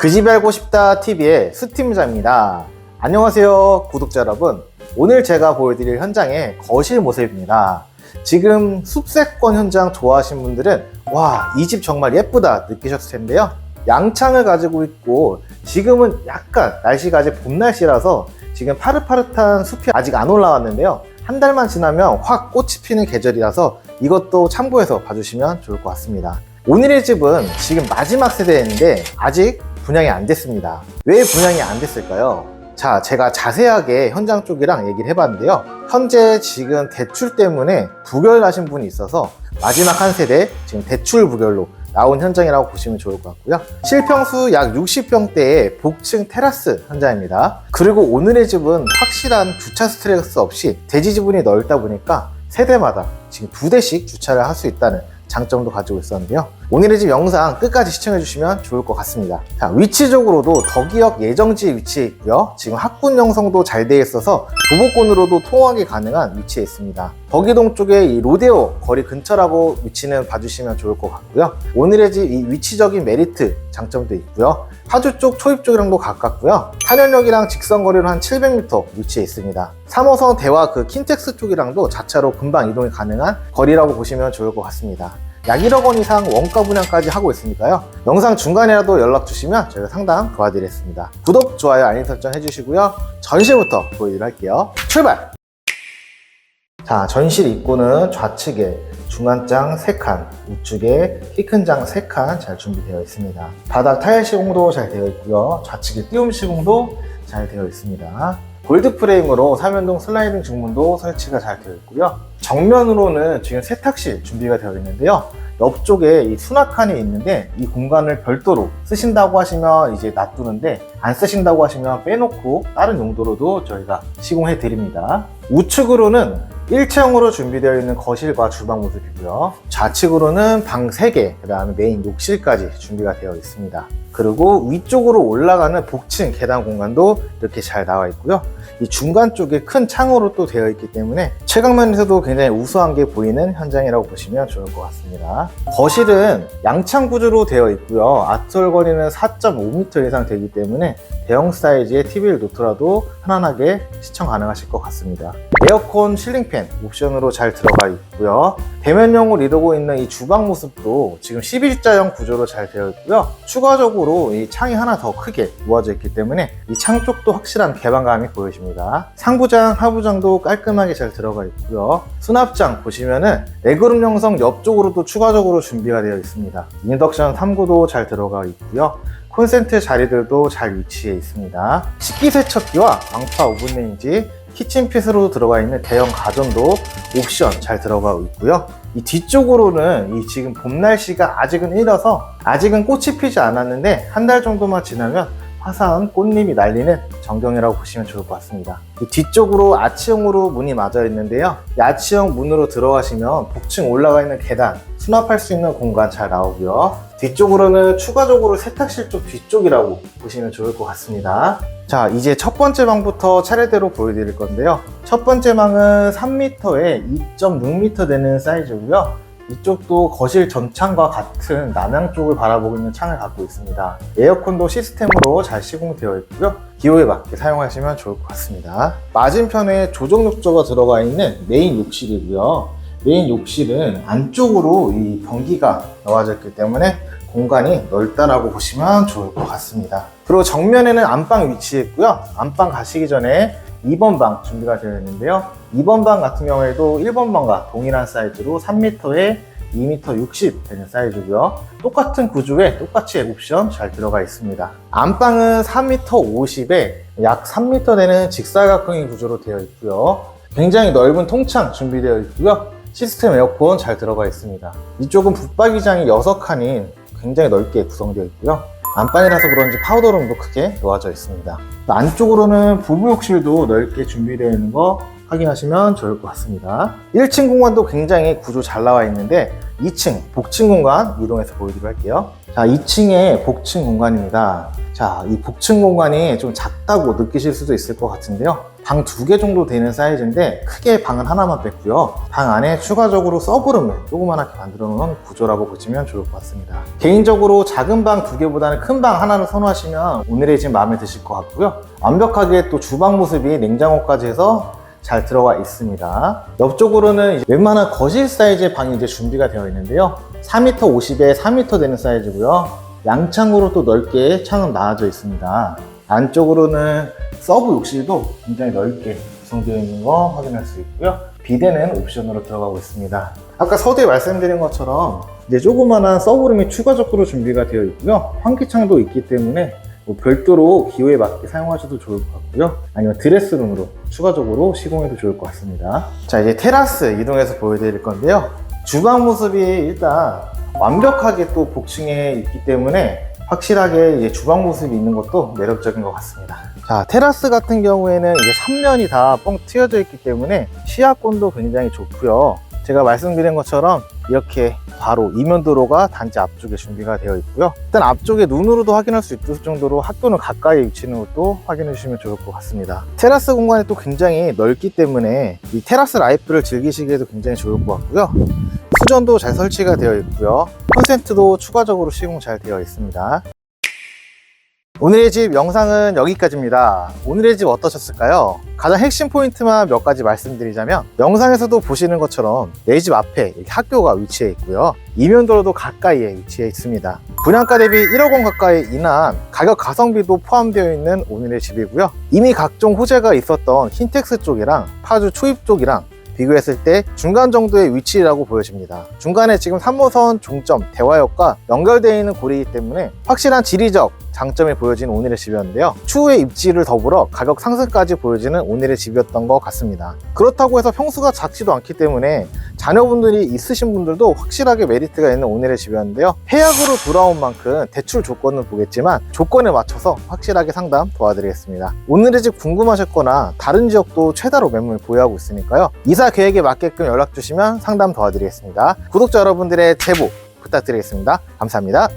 그 집이 알고 싶다 TV의 스팀자입니다. 안녕하세요, 구독자 여러분. 오늘 제가 보여드릴 현장의 거실 모습입니다. 지금 숲세권 현장 좋아하신 분들은 와, 이 집 정말 예쁘다 느끼셨을 텐데요. 양창을 가지고 있고 지금은 약간 날씨가 아직 봄 날씨라서 지금 파릇파릇한 숲이 아직 안 올라왔는데요. 한 달만 지나면 확 꽃이 피는 계절이라서 이것도 참고해서 봐주시면 좋을 것 같습니다. 오늘의 집은 지금 마지막 세대인데 아직 분양이 안 됐습니다. 왜 분양이 안 됐을까요? 자, 제가 자세하게 현장 쪽이랑 얘기를 해봤는데요. 현재 지금 대출 때문에 부결하신 분이 있어서 마지막 한 세대 지금 대출 부결로 나온 현장이라고 보시면 좋을 것 같고요. 실평수 약 60평대의 복층 테라스 현장입니다. 그리고 오늘의 집은 확실한 주차 스트레스 없이 대지 지분이 넓다 보니까 세대마다 지금 두 대씩 주차를 할 수 있다는 장점도 가지고 있었는데요. 오늘의 집 영상 끝까지 시청해 주시면 좋을 것 같습니다. 자, 위치적으로도 덕이역 예정지에 위치해 있고요. 지금 학군 형성도 잘 되어 있어서 도보권으로도 통학이 가능한 위치에 있습니다. 덕이동 쪽에 이 로데오 거리 근처라고 위치는 봐주시면 좋을 것 같고요. 오늘의 집 이 위치적인 메리트 장점도 있고요. 파주 쪽 초입 쪽이랑도 가깝고요. 탄현역이랑 직선 거리로 한 700m 위치해 있습니다. 3호선 대화 그 킨텍스 쪽이랑도 자차로 금방 이동이 가능한 거리라고 보시면 좋을 것 같습니다. 약 1억 원 이상 원가 분양까지 하고 있으니까요. 영상 중간이라도 연락 주시면 저희가 상담 도와드리겠습니다. 구독, 좋아요, 알림 설정 해주시고요. 전시부터 보여드리도록 할게요. 출발! 자, 전실 입구는 좌측에 중간장 3칸, 우측에 키 큰 장 3칸 잘 준비되어 있습니다. 바닥 타일 시공도 잘 되어 있고요. 좌측에 띄움 시공도 잘 되어 있습니다. 골드 프레임으로 삼연동 슬라이딩 중문도 설치가 잘 되어 있고요. 정면으로는 지금 세탁실 준비가 되어 있는데요. 옆쪽에 이 수납칸이 있는데 이 공간을 별도로 쓰신다고 하시면 이제 놔두는데 안 쓰신다고 하시면 빼놓고 다른 용도로도 저희가 시공해 드립니다. 우측으로는 1층으로 준비되어 있는 거실과 주방 모습이고요. 좌측으로는 방 3개, 그 다음에 메인 욕실까지 준비가 되어 있습니다. 그리고 위쪽으로 올라가는 복층 계단 공간도 이렇게 잘 나와 있고요. 이 중간 쪽에 큰 창으로 또 되어 있기 때문에 최강면에서도 굉장히 우수한 게 보이는 현장이라고 보시면 좋을 것 같습니다. 거실은 양창 구조로 되어 있고요. 아트홀 거리는 4.5m 이상 되기 때문에 대형 사이즈의 TV를 놓더라도 편안하게 시청 가능하실 것 같습니다. 에어컨 실링팬 옵션으로 잘 들어가 있고요. 대면형을 이루고 있는 이 주방 모습도 지금 11자형 구조로 잘 되어 있고요. 추가적으로 이 창이 하나 더 크게 모아져 있기 때문에 이 창 쪽도 확실한 개방감이 보여집니다. 상부장, 하부장도 깔끔하게 잘 들어가 있고요. 수납장 보시면은 레그룸 형성 옆쪽으로도 추가적으로 준비가 되어 있습니다. 인덕션 3구도 잘 들어가 있고요. 콘센트 자리들도 잘 위치해 있습니다. 식기세척기와 왕파 오븐레인지, 키친핏으로 들어가 있는 대형 가전도 옵션 잘 들어가고 있고요. 이 뒤쪽으로는 이 지금 봄 날씨가 아직은 이라서 아직은 꽃이 피지 않았는데 한 달 정도만 지나면 화사한 꽃잎이 날리는 전경이라고 보시면 좋을 것 같습니다. 이 뒤쪽으로 아치형으로 문이 맞아 있는데요. 이 아치형 문으로 들어가시면 복층 올라가 있는 계단 수납할 수 있는 공간 잘 나오고요. 뒤쪽으로는 추가적으로 세탁실 쪽 뒤쪽이라고 보시면 좋을 것 같습니다. 자, 이제 첫 번째 방부터 차례대로 보여드릴 건데요. 첫 번째 방은 3m에 2.6m 되는 사이즈고요. 이쪽도 거실 전창과 같은 남향 쪽을 바라보고 있는 창을 갖고 있습니다. 에어컨도 시스템으로 잘 시공되어 있고요. 기호에 맞게 사용하시면 좋을 것 같습니다. 맞은편에 조정 욕조가 들어가 있는 메인 욕실이고요. 메인 욕실은 안쪽으로 이 변기가 나와져 있기 때문에 공간이 넓다라고 보시면 좋을 것 같습니다. 그리고 정면에는 안방 위치했고요. 안방 가시기 전에 2번 방 준비가 되어 있는데요. 2번 방 같은 경우에도 1번 방과 동일한 사이즈로 3m에 2m 60 되는 사이즈고요. 똑같은 구조에 똑같이 옵션 잘 들어가 있습니다. 안방은 3m 50에 약 3m 되는 직사각형의 구조로 되어 있고요. 굉장히 넓은 통창 준비되어 있고요. 시스템 에어컨 잘 들어가 있습니다. 이쪽은 붙박이장이 6칸인 굉장히 넓게 구성되어 있고요. 안방이라서 그런지 파우더룸도 크게 놓아져 있습니다. 안쪽으로는 부부욕실도 넓게 준비되어 있는 거 확인하시면 좋을 것 같습니다. 1층 공간도 굉장히 구조 잘 나와 있는데 2층 복층 공간 이동해서 보여드리도록 할게요. 자, 2층의 복층 공간입니다. 자, 이 복층 공간이 좀 작다고 느끼실 수도 있을 것 같은데요. 방 두 개 정도 되는 사이즈인데 크게 방은 하나만 뺐고요. 방 안에 추가적으로 서브룸을 조그만하게 만들어 놓은 구조라고 보시면 좋을 것 같습니다. 개인적으로 작은 방 두 개보다는 큰 방 하나를 선호하시면 오늘의 집 마음에 드실 것 같고요. 완벽하게 또 주방 모습이 냉장고까지 해서 잘 들어가 있습니다. 옆쪽으로는 웬만한 거실 사이즈의 방이 이제 준비가 되어 있는데요. 4m 50에 3m 되는 사이즈고요. 양창으로 또 넓게 창은 나와져 있습니다. 안쪽으로는 서브 욕실도 굉장히 넓게 구성되어 있는 거 확인할 수 있고요. 비대는 옵션으로 들어가고 있습니다. 아까 서두에 말씀드린 것처럼 이제 조그만한 서브룸이 추가적으로 준비가 되어 있고요. 환기창도 있기 때문에 뭐 별도로 기호에 맞게 사용하셔도 좋을 것 같고요. 아니면 드레스룸으로 추가적으로 시공해도 좋을 것 같습니다. 자, 이제 테라스 이동해서 보여드릴 건데요. 주방 모습이 일단 완벽하게 또 복층에 있기 때문에 확실하게 이제 주방 모습이 있는 것도 매력적인 것 같습니다. 자, 테라스 같은 경우에는 이제 3면이 다뻥 트여져 있기 때문에 시야권도 굉장히 좋고요. 제가 말씀드린 것처럼 이렇게 바로 이면 도로가 단지 앞쪽에 준비가 되어 있고요. 일단 앞쪽에 눈으로도 확인할 수 있을 정도로 학교는 가까이 위치는 것도 확인해 주시면 좋을 것 같습니다. 테라스 공간이 또 굉장히 넓기 때문에 이 테라스 라이프를 즐기시기에도 굉장히 좋을 것 같고요. 수전도 잘 설치가 되어 있고요. 콘센트도 추가적으로 시공 잘 되어 있습니다. 오늘의 집 영상은 여기까지입니다. 오늘의 집 어떠셨을까요? 가장 핵심 포인트만 몇 가지 말씀드리자면 영상에서도 보시는 것처럼 내 집 앞에 학교가 위치해 있고요. 이면도로도 가까이에 위치해 있습니다. 분양가 대비 1억 원 가까이 인한 가격 가성비도 포함되어 있는 오늘의 집이고요. 이미 각종 호재가 있었던 흰텍스 쪽이랑 파주 초입 쪽이랑 비교했을 때 중간 정도의 위치라고 보여집니다. 중간에 지금 3호선 종점 대화역과 연결되어 있는 고리이기 때문에 확실한 지리적 장점이 보여진 오늘의 집이었는데요. 추후의 입지를 더불어 가격 상승까지 보여지는 오늘의 집이었던 것 같습니다. 그렇다고 해서 평수가 작지도 않기 때문에 자녀분들이 있으신 분들도 확실하게 메리트가 있는 오늘의 집이었는데요. 해약으로 돌아온 만큼 대출 조건을 보겠지만 조건에 맞춰서 확실하게 상담 도와드리겠습니다. 오늘의 집 궁금하셨거나 다른 지역도 최다로 매물 보유하고 있으니까요. 이사 계획에 맞게끔 연락 주시면 상담 도와드리겠습니다. 구독자 여러분들의 제보 부탁드리겠습니다. 감사합니다.